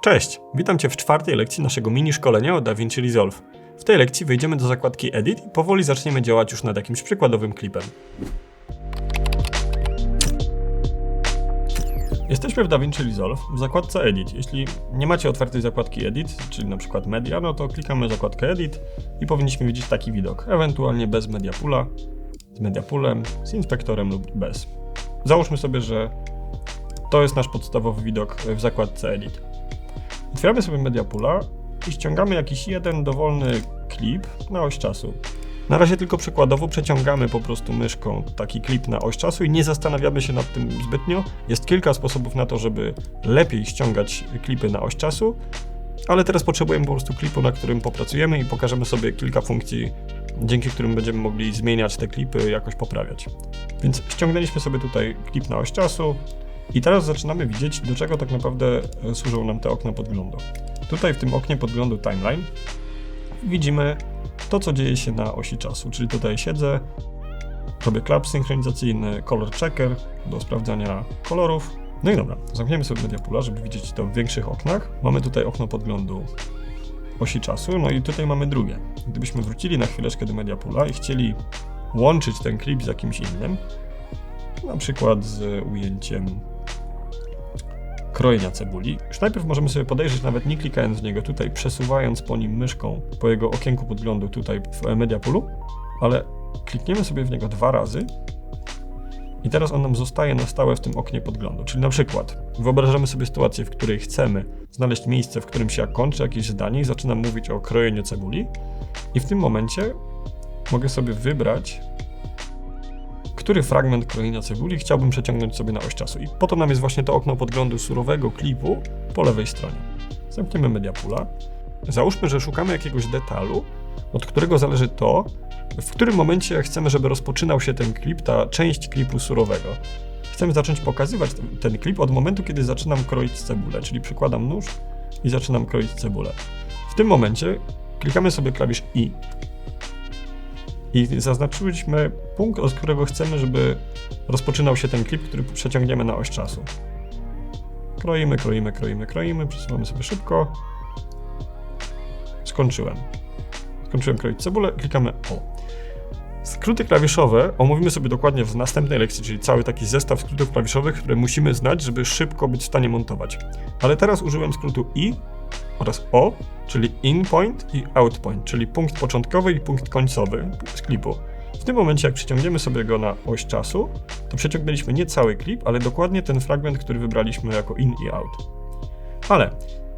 Cześć, witam Cię w czwartej lekcji naszego mini szkolenia o DaVinci Resolve. W tej lekcji wejdziemy do zakładki Edit i powoli zaczniemy działać już nad jakimś przykładowym klipem. Jesteśmy w DaVinci Resolve w zakładce Edit. Jeśli nie macie otwartej zakładki Edit, czyli na przykład Media, no to klikamy zakładkę Edit i powinniśmy widzieć taki widok, ewentualnie bez Media Poola, z Media Poolem, z inspektorem lub bez. Załóżmy sobie, że to jest nasz podstawowy widok w zakładce Edit. Otwieramy sobie Media Poola i ściągamy jakiś jeden dowolny klip na oś czasu. Na razie tylko przykładowo przeciągamy po prostu myszką taki klip na oś czasu i nie zastanawiamy się nad tym zbytnio. Jest kilka sposobów na to, żeby lepiej ściągać klipy na oś czasu, ale teraz potrzebujemy po prostu klipu, na którym popracujemy i pokażemy sobie kilka funkcji, dzięki którym będziemy mogli zmieniać te klipy, jakoś poprawiać. Więc ściągnęliśmy sobie tutaj klip na oś czasu i teraz zaczynamy widzieć, do czego tak naprawdę e, służą nam te okna podglądu. Tutaj w tym oknie podglądu timeline widzimy to, co dzieje się na osi czasu, czyli tutaj siedzę, robię klap synchronizacyjny, color checker do sprawdzania kolorów. No i dobra, zamkniemy sobie media poola, żeby widzieć to w większych oknach. Mamy tutaj okno podglądu osi czasu, no i tutaj mamy drugie. Gdybyśmy wrócili na chwileczkę do media poola i chcieli łączyć ten klip z jakimś innym, na przykład z ujęciem krojenia cebuli. Już najpierw możemy sobie podejrzeć, nawet nie klikając w niego tutaj, przesuwając po nim myszką po jego okienku podglądu tutaj w Media Poolu, ale klikniemy sobie w niego dwa razy i teraz on nam zostaje na stałe w tym oknie podglądu. Czyli na przykład wyobrażamy sobie sytuację, w której chcemy znaleźć miejsce, w którym się kończy jakieś zdanie i zaczynam mówić o krojeniu cebuli i w tym momencie mogę sobie wybrać który fragment krojenia cebuli chciałbym przeciągnąć sobie na oś czasu. I po to nam jest właśnie to okno podglądu surowego klipu po lewej stronie. Zamkniemy media poola. Załóżmy, że szukamy jakiegoś detalu, od którego zależy to, w którym momencie chcemy, żeby rozpoczynał się ten klip, ta część klipu surowego. Chcemy zacząć pokazywać ten, ten klip od momentu, kiedy zaczynam kroić cebulę, czyli przykładam nóż i zaczynam kroić cebulę. W tym momencie klikamy sobie klawisz I i zaznaczyliśmy punkt, od którego chcemy, żeby rozpoczynał się ten klip, który przeciągniemy na oś czasu. Kroimy, kroimy, kroimy, kroimy, przesuwamy sobie szybko. Skończyłem. Skończyłem kroić cebulę, klikamy O. Skróty klawiszowe omówimy sobie dokładnie w następnej lekcji, czyli cały taki zestaw skrótów klawiszowych, które musimy znać, żeby szybko być w stanie montować. Ale teraz użyłem skrótu I oraz O, czyli in point i out point, czyli punkt początkowy i punkt końcowy z klipu. W tym momencie, jak przeciągniemy sobie go na oś czasu, to przeciągnęliśmy nie cały klip, ale dokładnie ten fragment, który wybraliśmy jako in i out. Ale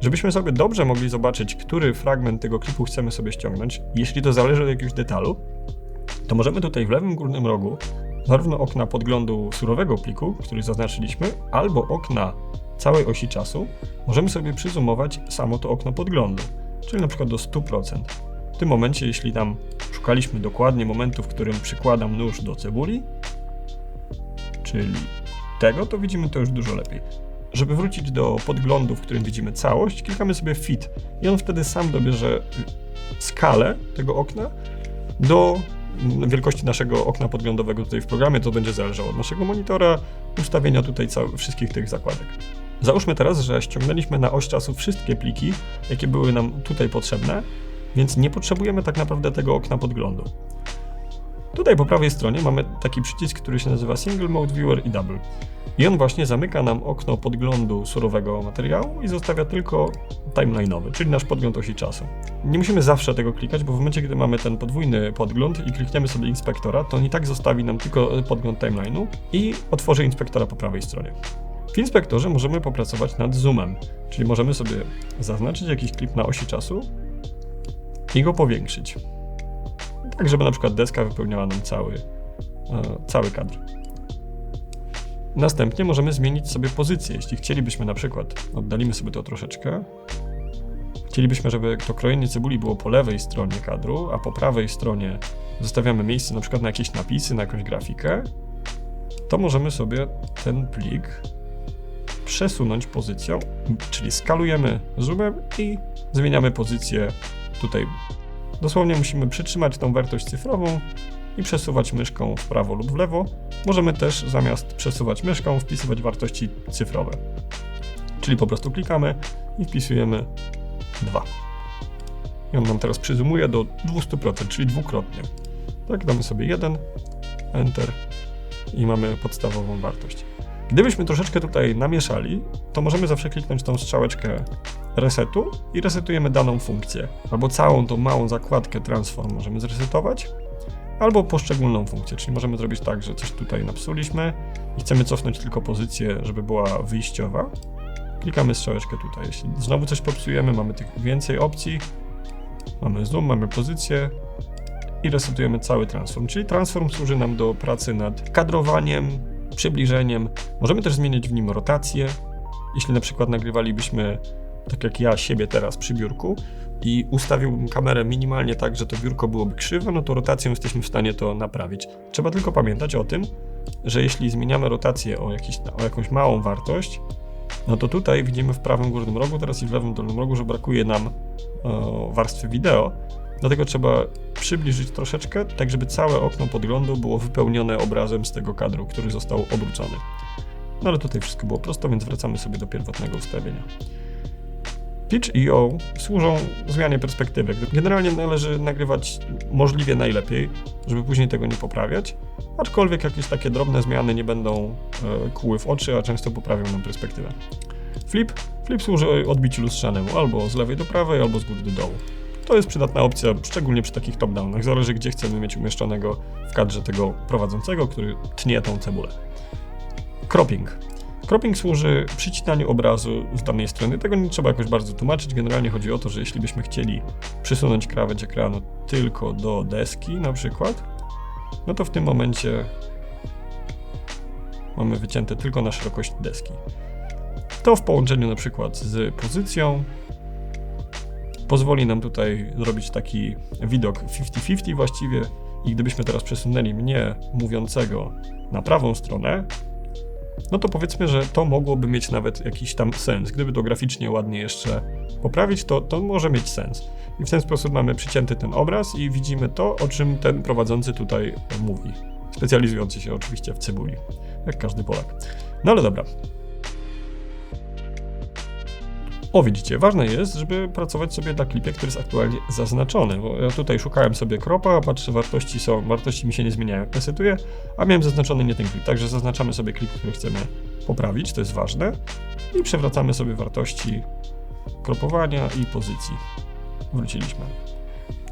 żebyśmy sobie dobrze mogli zobaczyć, który fragment tego klipu chcemy sobie ściągnąć, jeśli to zależy od jakiegoś detalu, to możemy tutaj w lewym górnym rogu zarówno okna podglądu surowego pliku, który zaznaczyliśmy, albo okna całej osi czasu, możemy sobie przyzumować samo to okno podglądu, czyli na przykład do 100%. W tym momencie, jeśli tam szukaliśmy dokładnie momentu, w którym przykładam nóż do cebuli, czyli tego, to widzimy to już dużo lepiej. Żeby wrócić do podglądu, w którym widzimy całość, klikamy sobie Fit i on wtedy sam dobierze skalę tego okna do wielkości naszego okna podglądowego tutaj w programie. To będzie zależało od naszego monitora, ustawienia tutaj wszystkich tych zakładek. Załóżmy teraz, że ściągnęliśmy na oś czasu wszystkie pliki, jakie były nam tutaj potrzebne, więc nie potrzebujemy tak naprawdę tego okna podglądu. Tutaj po prawej stronie mamy taki przycisk, który się nazywa Single Mode Viewer i Double. I on właśnie zamyka nam okno podglądu surowego materiału i zostawia tylko timeline'owy, czyli nasz podgląd osi czasu. Nie musimy zawsze tego klikać, bo w momencie, gdy mamy ten podwójny podgląd i klikniemy sobie inspektora, to on i tak zostawi nam tylko podgląd timeline'u i otworzy inspektora po prawej stronie. W inspektorze możemy popracować nad zoomem, czyli możemy sobie zaznaczyć jakiś klip na osi czasu i go powiększyć. Tak, żeby na przykład deska wypełniała nam cały, e, cały kadr. Następnie możemy zmienić sobie pozycję. Jeśli chcielibyśmy na przykład, oddalimy sobie to troszeczkę, chcielibyśmy, żeby to krojenie cebuli było po lewej stronie kadru, a po prawej stronie zostawiamy miejsce na przykład na jakieś napisy, na jakąś grafikę, to możemy sobie ten plik przesunąć pozycją, czyli skalujemy zoomem i zmieniamy pozycję tutaj. Dosłownie musimy przytrzymać tą wartość cyfrową i przesuwać myszką w prawo lub w lewo. Możemy też zamiast przesuwać myszką wpisywać wartości cyfrowe. Czyli po prostu klikamy i wpisujemy 2. I on nam teraz przyzumuje do 200%, czyli dwukrotnie. Tak, damy sobie 1, Enter i mamy podstawową wartość. Gdybyśmy troszeczkę tutaj namieszali, to możemy zawsze kliknąć tą strzałeczkę resetu i resetujemy daną funkcję. Albo całą tą małą zakładkę transform możemy zresetować, albo poszczególną funkcję, czyli możemy zrobić tak, że coś tutaj napsuliśmy i chcemy cofnąć tylko pozycję, żeby była wyjściowa. Klikamy strzałeczkę tutaj. Jeśli znowu coś popsujemy, mamy tych więcej opcji. Mamy zoom, mamy pozycję i resetujemy cały transform. Czyli transform służy nam do pracy nad kadrowaniem, przybliżeniem. Możemy też zmieniać w nim rotację. Jeśli na przykład nagrywalibyśmy, tak jak ja, siebie teraz przy biurku i ustawiłbym kamerę minimalnie tak, że to biurko byłoby krzywe, no to rotacją jesteśmy w stanie to naprawić. Trzeba tylko pamiętać o tym, że jeśli zmieniamy rotację o, jakiś, o jakąś małą wartość, no to tutaj widzimy w prawym górnym rogu teraz i w lewym dolnym rogu, że brakuje nam e, warstwy wideo. Dlatego trzeba przybliżyć troszeczkę, tak żeby całe okno podglądu było wypełnione obrazem z tego kadru, który został obrócony. No ale tutaj wszystko było prosto, więc wracamy sobie do pierwotnego ustawienia. Pitch i O służą zmianie perspektywy. Generalnie należy nagrywać możliwie najlepiej, żeby później tego nie poprawiać, aczkolwiek jakieś takie drobne zmiany nie będą e, kłuły w oczy, a często poprawią nam perspektywę. Flip. Flip służy odbiciu lustrzanemu albo z lewej do prawej, albo z góry do dołu. To jest przydatna opcja, szczególnie przy takich top-downach. Zależy, gdzie chcemy mieć umieszczonego w kadrze tego prowadzącego, który tnie tą cebulę. Cropping. Cropping służy przycinaniu obrazu z danej strony. Tego nie trzeba jakoś bardzo tłumaczyć. Generalnie chodzi o to, że jeśli byśmy chcieli przesunąć krawędź ekranu tylko do deski na przykład, no to w tym momencie mamy wycięte tylko na szerokość deski. To w połączeniu na przykład z pozycją pozwoli nam tutaj zrobić taki widok 50-50 właściwie i gdybyśmy teraz przesunęli mnie mówiącego na prawą stronę, no to powiedzmy, że to mogłoby mieć nawet jakiś tam sens. Gdyby to graficznie ładnie jeszcze poprawić, to, to może mieć sens. I w ten sposób mamy przycięty ten obraz i widzimy to, o czym ten prowadzący tutaj mówi. Specjalizujący się oczywiście w cebuli, jak każdy Polak. No ale dobra, o, widzicie, ważne jest, żeby pracować sobie na klipie, który jest aktualnie zaznaczony, bo ja tutaj szukałem sobie kropa, patrzę, wartości są, wartości mi się nie zmieniają, jak resetuję, a miałem zaznaczony nie ten klip, także zaznaczamy sobie klip, który chcemy poprawić, to jest ważne i przewracamy sobie wartości kropowania i pozycji. Wróciliśmy.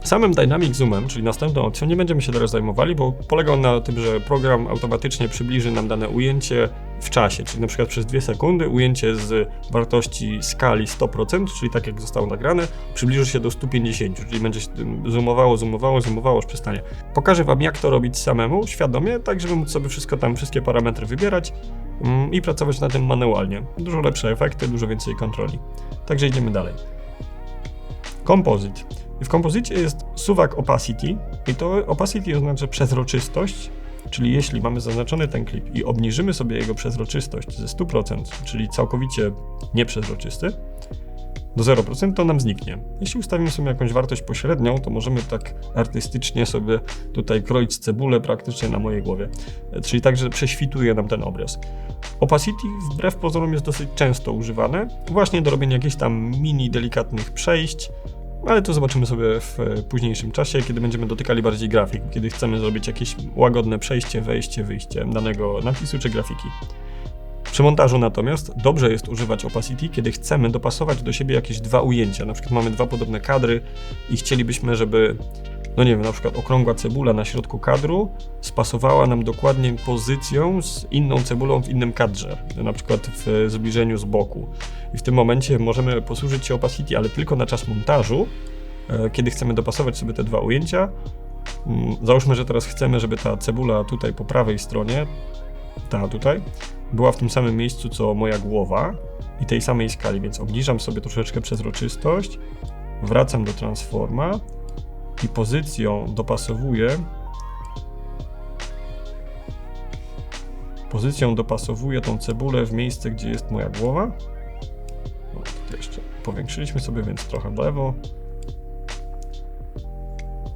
Samym Dynamic Zoomem, czyli następną opcją, nie będziemy się teraz zajmowali, bo polega on na tym, że program automatycznie przybliży nam dane ujęcie w czasie, czyli na przykład przez 2 sekundy ujęcie z wartości skali 100%, czyli tak jak zostało nagrane, przybliży się do 150, czyli będzie się zoomowało, zoomowało, zoomowało, aż przestanie. Pokażę Wam, jak to robić samemu, świadomie, tak żeby móc sobie wszystko tam, wszystkie parametry wybierać mm, i pracować na tym manualnie. Dużo lepsze efekty, dużo więcej kontroli. Także idziemy dalej. Composite. W kompozycie jest suwak opacity i to opacity oznacza przezroczystość, czyli jeśli mamy zaznaczony ten klip i obniżymy sobie jego przezroczystość ze 100%, czyli całkowicie nieprzezroczysty, do 0%, to nam zniknie. Jeśli ustawimy sobie jakąś wartość pośrednią, to możemy tak artystycznie sobie tutaj kroić cebulę praktycznie na mojej głowie. Czyli tak, że prześwituje nam ten obraz. Opacity wbrew pozorom jest dosyć często używane, właśnie do robienia jakichś tam mini delikatnych przejść, ale to zobaczymy sobie w e, późniejszym czasie, kiedy będziemy dotykali bardziej grafik, kiedy chcemy zrobić jakieś łagodne przejście, wejście, wyjście danego napisu czy grafiki. Przy montażu natomiast dobrze jest używać opacity, kiedy chcemy dopasować do siebie jakieś dwa ujęcia. Na przykład mamy dwa podobne kadry i chcielibyśmy, żeby no nie wiem, na przykład okrągła cebula na środku kadru spasowała nam dokładnie pozycją z inną cebulą w innym kadrze, na przykład w zbliżeniu z boku. I w tym momencie możemy posłużyć się opacity, ale tylko na czas montażu, e, kiedy chcemy dopasować sobie te dwa ujęcia. Mm, załóżmy, że teraz chcemy, żeby ta cebula tutaj po prawej stronie, ta tutaj, była w tym samym miejscu co moja głowa i tej samej skali, więc obniżam sobie troszeczkę przezroczystość, wracam do transforma i pozycją dopasowuję pozycją dopasowuję tą cebulę w miejsce, gdzie jest moja głowa. No, jeszcze powiększyliśmy sobie, więc trochę w lewo.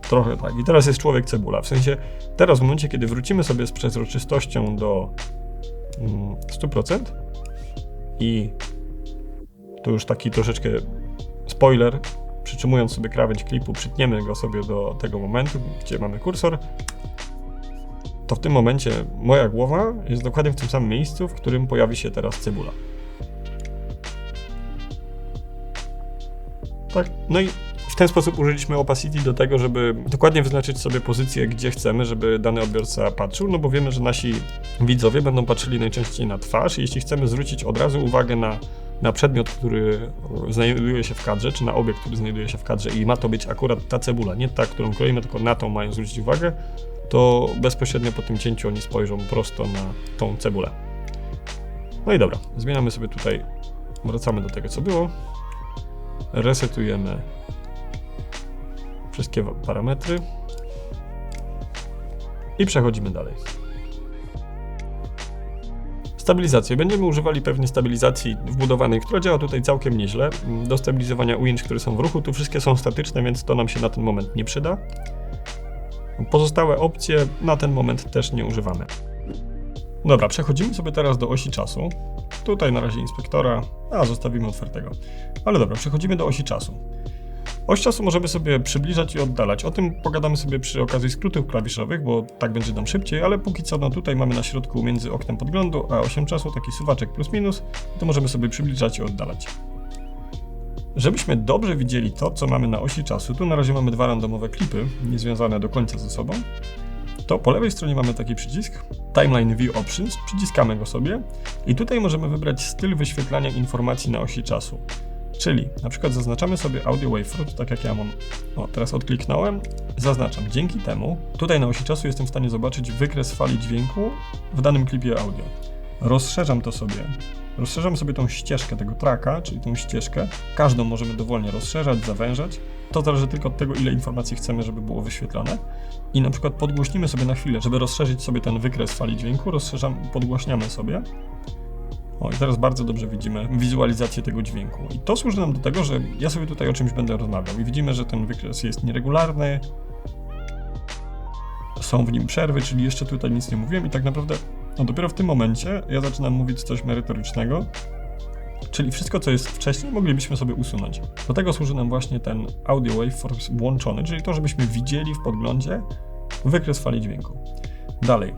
Trochę tak. I teraz jest człowiek cebula. W sensie teraz w momencie, kiedy wrócimy sobie z przezroczystością do 100% mm, i Tu już taki troszeczkę spoiler. Przytrzymując sobie krawędź klipu, przytniemy go sobie do tego momentu, gdzie mamy kursor. To w tym momencie moja głowa jest dokładnie w tym samym miejscu, w którym pojawi się teraz cebula. Tak, no i w ten sposób użyliśmy opacity do tego, żeby dokładnie wyznaczyć sobie pozycję, gdzie chcemy, żeby dany odbiorca patrzył, no bo wiemy, że nasi widzowie będą patrzyli najczęściej na twarz i jeśli chcemy zwrócić od razu uwagę na, na przedmiot, który znajduje się w kadrze, czy na obiekt, który znajduje się w kadrze i ma to być akurat ta cebula, nie ta, którą kroimy, tylko na tą mają zwrócić uwagę, to bezpośrednio po tym cięciu oni spojrzą prosto na tą cebulę. No i dobra, zmieniamy sobie tutaj, wracamy do tego, co było. Resetujemy wszystkie parametry i przechodzimy dalej. Stabilizację. Będziemy używali pewnie stabilizacji wbudowanej, która działa tutaj całkiem nieźle. Do stabilizowania ujęć, które są w ruchu. Tu wszystkie są statyczne, więc to nam się na ten moment nie przyda. Pozostałe opcje na ten moment też nie używamy. Dobra, przechodzimy sobie teraz do osi czasu. Tutaj na razie inspektora, a zostawimy otwartego. Ale dobra, przechodzimy do osi czasu. Oś czasu możemy sobie przybliżać i oddalać. O tym pogadamy sobie przy okazji skrótów klawiszowych, bo tak będzie nam szybciej, ale póki co no tutaj mamy na środku między oknem podglądu a osiem czasu taki suwaczek plus minus, to możemy sobie przybliżać i oddalać. Żebyśmy dobrze widzieli to, co mamy na osi czasu, tu na razie mamy dwa randomowe klipy, niezwiązane do końca ze sobą, to po lewej stronie mamy taki przycisk Timeline View Options, przyciskamy go sobie i tutaj możemy wybrać styl wyświetlania informacji na osi czasu. Czyli na przykład zaznaczamy sobie audio wavefront, tak jak ja mam. O, teraz odkliknąłem, zaznaczam. Dzięki temu tutaj na osi czasu jestem w stanie zobaczyć wykres fali dźwięku w danym klipie audio. Rozszerzam to sobie. Rozszerzam sobie tą ścieżkę tego tracka, czyli tą ścieżkę. Każdą możemy dowolnie rozszerzać, zawężać. To zależy tylko od tego, ile informacji chcemy, żeby było wyświetlone. I na przykład podgłośnimy sobie na chwilę, żeby rozszerzyć sobie ten wykres fali dźwięku, rozszerzam, podgłaśniamy sobie. O, i teraz bardzo dobrze widzimy wizualizację tego dźwięku. I to służy nam do tego, że ja sobie tutaj o czymś będę rozmawiał i widzimy, że ten wykres jest nieregularny, są w nim przerwy, czyli jeszcze tutaj nic nie mówiłem i tak naprawdę no dopiero w tym momencie ja zaczynam mówić coś merytorycznego, czyli wszystko, co jest wcześniej, moglibyśmy sobie usunąć. Do tego służy nam właśnie ten audio waveforms włączony, czyli to, żebyśmy widzieli w podglądzie wykres fali dźwięku. Dalej,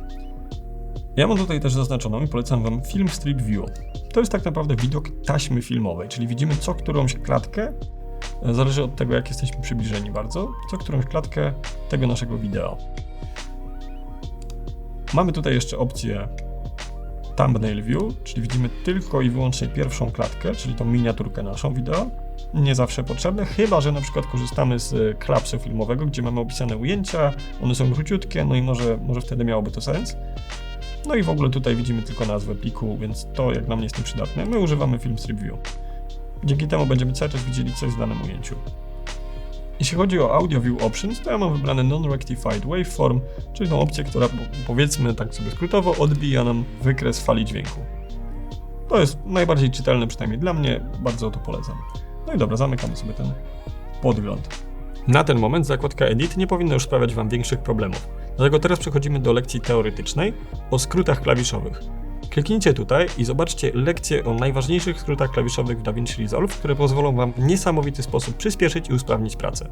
ja mam tutaj też zaznaczoną i polecam Wam Film Strip View. To jest tak naprawdę widok taśmy filmowej, czyli widzimy co którąś klatkę, e, zależy od tego jak jesteśmy przybliżeni bardzo, co którąś klatkę tego naszego wideo. Mamy tutaj jeszcze opcję Thumbnail View, czyli widzimy tylko i wyłącznie pierwszą klatkę, czyli tą miniaturkę naszą wideo. Nie zawsze potrzebne, chyba że na przykład korzystamy z klapsu filmowego, gdzie mamy opisane ujęcia, one są króciutkie, no i może, może wtedy miałoby to sens. No i w ogóle tutaj widzimy tylko nazwę pliku, więc to jak nam nie jest nieprzydatne. My używamy Film Strip View. Dzięki temu będziemy cały czas widzieli coś w danym ujęciu. Jeśli chodzi o Audio View Options, to ja mam wybrane Non-Rectified Waveform, czyli tą opcję, która powiedzmy tak sobie skrótowo odbija nam wykres fali dźwięku. To jest najbardziej czytelne przynajmniej dla mnie, bardzo to polecam. No i dobra, zamykamy sobie ten podgląd. Na ten moment zakładka Edit nie powinna już sprawiać Wam większych problemów. Dlatego teraz przechodzimy do lekcji teoretycznej o skrótach klawiszowych. Kliknijcie tutaj i zobaczcie lekcje o najważniejszych skrótach klawiszowych w DaVinci Resolve, które pozwolą Wam w niesamowity sposób przyspieszyć i usprawnić pracę.